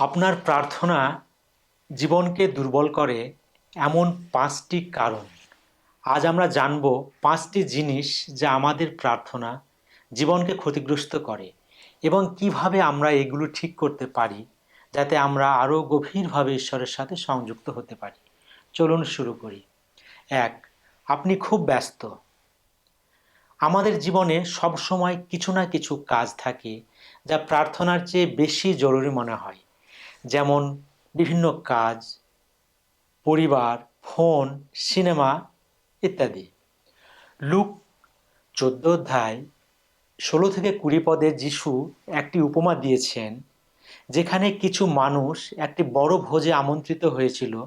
আপনার প্রার্থনা জীবনকে দুর্বল করে এমন পাঁচটি কারণ। আজ আমরা জানব পাঁচটি জিনিস যা আমাদের প্রার্থনা জীবনকে ক্ষতিগ্রস্ত করে এবং কীভাবে আমরা এগুলো ঠিক করতে পারি যাতে আমরা আরও গভীরভাবে ঈশ্বরের সাথে সংযুক্ত হতে পারি। চলুন শুরু করি। এক, আপনি খুব ব্যস্ত। আমাদের জীবনে সব সময় কিছু না কিছু কাজ থাকে যা প্রার্থনার চেয়ে বেশি জরুরি মনে হয়। যেমন বিভিন্ন কাজ, পরিবার, ফোন, সিনেমা ইত্যাদি। লুক চোদ্দ অধ্যায়, ষোলো থেকে কুড়ি পদে যিশু একটি উপমা দিয়েছেন, যেখানে কিছু মানুষ একটি বড় ভোজে আমন্ত্রিত হয়েছিল,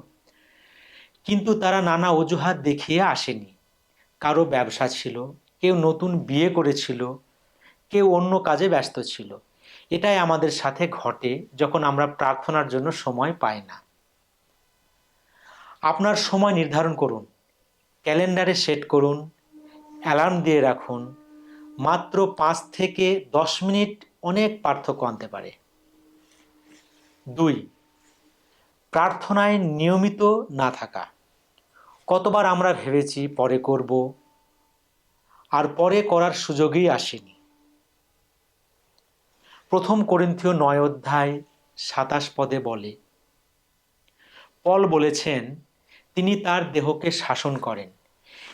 কিন্তু তারা নানা অজুহাত দেখিয়ে আসেনি। কারও ব্যবসা ছিল, কেউ নতুন বিয়ে করেছিল, কেউ অন্য কাজে ব্যস্ত ছিল। এটাই আমাদের সাথে ঘটে যখন আমরা প্রার্থনার জন্য সময় পাই না। আপনার সময় নির্ধারণ করুন, ক্যালেন্ডারে সেট করুন, অ্যালার্ম দিয়ে রাখুন, মাত্র পাঁচ থেকে দশ মিনিট অনেক পার্থক্য আনতে পারে। দুই, প্রার্থনায় নিয়মিত না থাকা। কতবার আমরা ভেবেছি পরে করব, আর পরে করার সুযোগই আসেনি। প্রথম করিন্থীয় নয় অধ্যায় সাতাশ পদে বলে, পল বলেছেন, তিনি তার দেহকে শাসন করেন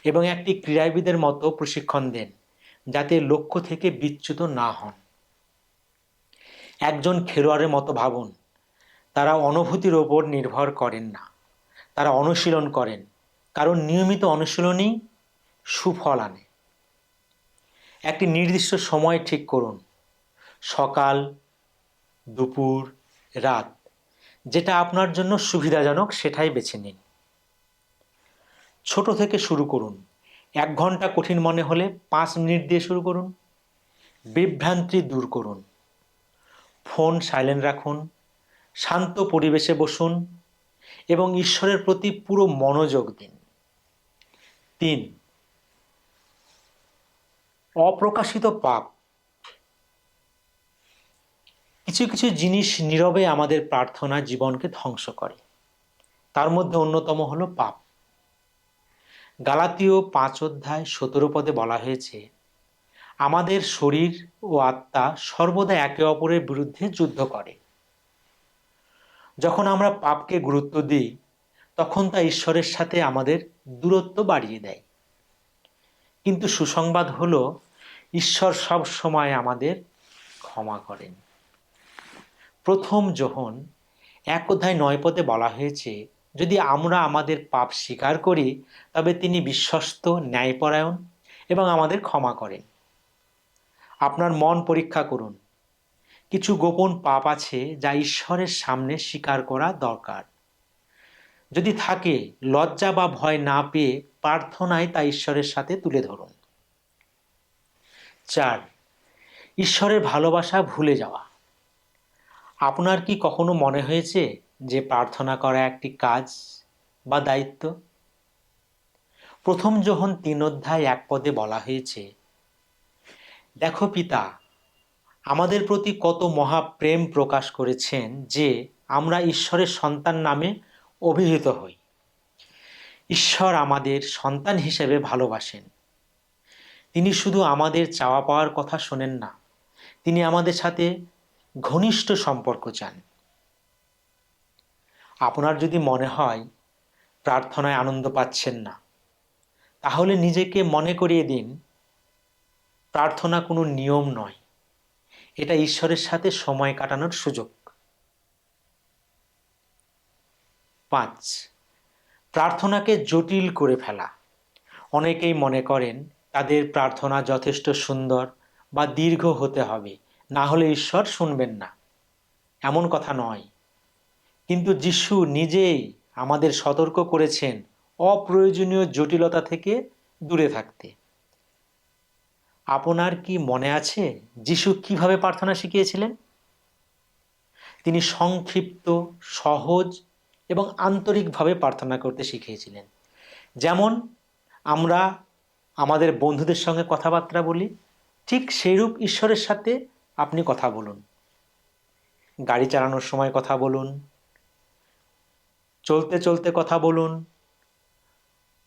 এবং একটি ক্রীড়াবিদের মতো প্রশিক্ষণ দেন যাতে লক্ষ্য থেকে বিচ্যুত না হন। একজন খেলোয়াড়ের মতো ভাবুন, তারা অনুভূতির ওপর নির্ভর করেন না, তারা অনুশীলন করেন, কারণ নিয়মিত অনুশীলনই সুফল আনে। একটি নির্দিষ্ট সময় ঠিক করুন সকাল, দুপুর, রাত। যেটা আপনার জন্য সুবিধাজনক, সেটাই বেছে নিন। ছোট থেকে শুরু করুন। এক ঘণ্টা কঠিন মনে হলে পাঁচ মিনিট দিয়ে শুরু করুন। বিভ্রান্তি দূর করুন। ফোন সাইলেন্ট রাখুন। শান্ত পরিবেশে বসুন। এবং ঈশ্বরের প্রতি পুরো মনোযোগ দিন। তিন, অপ্রকাশিত পাপ কিছু কিছু জিনিস নীরবে আমাদের প্রার্থনা জীবনকে ধ্বংস করে। তার মধ্যে অন্যতম হলো পাপ। গালাতীয় পাঁচ অধ্যায় সতেরো পদে বলা হয়েছে, আমাদের শরীর ও আত্মা সর্বদা একে অপরের বিরুদ্ধে যুদ্ধ করে। যখন আমরা পাপকে গুরুত্ব দিই, তখন তা ঈশ্বরের সাথে আমাদের দূরত্ব বাড়িয়ে দেয়। কিন্তু সুসংবাদ হলো, ঈশ্বর সব সময় আমাদের ক্ষমা করেন। প্রথম যখন এক অধ্যায় নয় পদে বলা হয়েছে, যদি আমরা আমাদের পাপ স্বীকার করি, তবে তিনি বিশ্বস্ত ন্যায়পরায়ণ এবং আমাদের ক্ষমা করেন। আপনার মন পরীক্ষা করুন। কিছু গোপন পাপ আছে যা ঈশ্বরের সামনে স্বীকার করা দরকার। যদি থাকে, লজ্জা বা ভয় না পেয়ে প্রার্থনায় তা ঈশ্বরের সাথে তুলে ধরুন। চার, ঈশ্বরের ভালোবাসা ভুলে যাওয়া। আপনার কি কখনো মনে হয়েছে যে প্রার্থনা করা একটি কাজ বা দায়িত্ব? প্রথম যখন তিন অধ্যায় এক পদে বলা হয়েছে, দেখো পিতা, আমাদের প্রতি কত মহাপ্রেম প্রকাশ করেছেন যে আমরা ঈশ্বরের সন্তান নামে অভিহিত হই। ঈশ্বর আমাদের সন্তান হিসেবে ভালোবাসেন। তিনি শুধু আমাদের চাওয়া পাওয়ার কথা শোনেন না, তিনি আমাদের সাথে ঘনিষ্ঠ সম্পর্ক চান। আপনার যদি মনে হয়, প্রার্থনায় আনন্দ পাচ্ছেন না, তাহলে নিজেকে মনে করিয়ে দিন, প্রার্থনা কোনো নিয়ম নয়। এটা ঈশ্বরের সাথে সময় কাটানোর সুযোগ। পাঁচ, প্রার্থনাকে জটিল করে ফেলা। অনেকেই মনে করেন, তাদের প্রার্থনা যথেষ্ট সুন্দর বা দীর্ঘ হতে হবে। না হলে ঈশ্বর শুনবেন না। এমন কথা নয়। কিন্তু যিশু নিজেই আমাদের সতর্ক করেছেন অপ্রয়োজনীয় জটিলতা থেকে দূরে থাকতে। আপনার কি মনে আছে যিশু কীভাবে প্রার্থনা শিখিয়েছিলেন? তিনি সংক্ষিপ্ত, সহজ এবং আন্তরিকভাবে প্রার্থনা করতে শিখিয়েছিলেন। যেমন আমরা আমাদের বন্ধুদের সঙ্গে কথাবার্তা বলি, ঠিক সেইরূপ ঈশ্বরের সাথে আপনি কথা বলুন। গাড়ি চালানোর সময় কথা বলুন। চলতে চলতে কথা বলুন।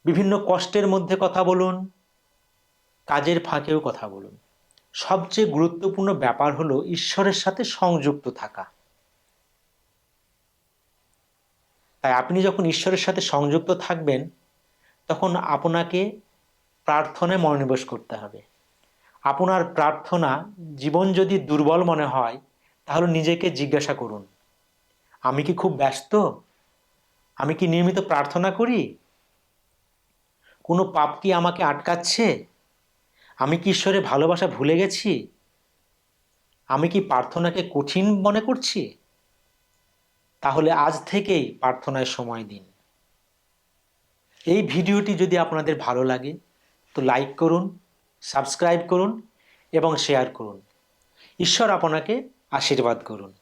বিভিন্ন কষ্টের মধ্যে কথা বলুন। কাজের ফাঁকেও কথা বলুন। সবচেয়ে গুরুত্বপূর্ণ ব্যাপার হলো ঈশ্বরের সাথে সংযুক্ত থাকা। তাই আপনি যখন ঈশ্বরের সাথে সংযুক্ত থাকবেন, তখন আপনাকে প্রার্থনায় মনোনিবেশ করতে হবে। আপনার প্রার্থনা জীবন যদি দুর্বল মনে হয়, তাহলে নিজেকে জিজ্ঞাসা করুন। আমি কি খুব ব্যস্ত? আমি কি নিয়মিত প্রার্থনা করি? কোনো পাপ কি আমাকে আটকাচ্ছে? আমি কি ঈশ্বরের ভালোবাসা ভুলে গেছি? আমি কি প্রার্থনাকে কঠিন মনে করছি? তাহলে আজ থেকেই প্রার্থনায় সময় দিন। এই ভিডিওটি যদি আপনাদের ভালো লাগে, তো লাইক করুন সাবস্ক্রাইব করুন এবং শেয়ার করুন। ঈশ্বর আপনাকে আশীর্বাদ করুন।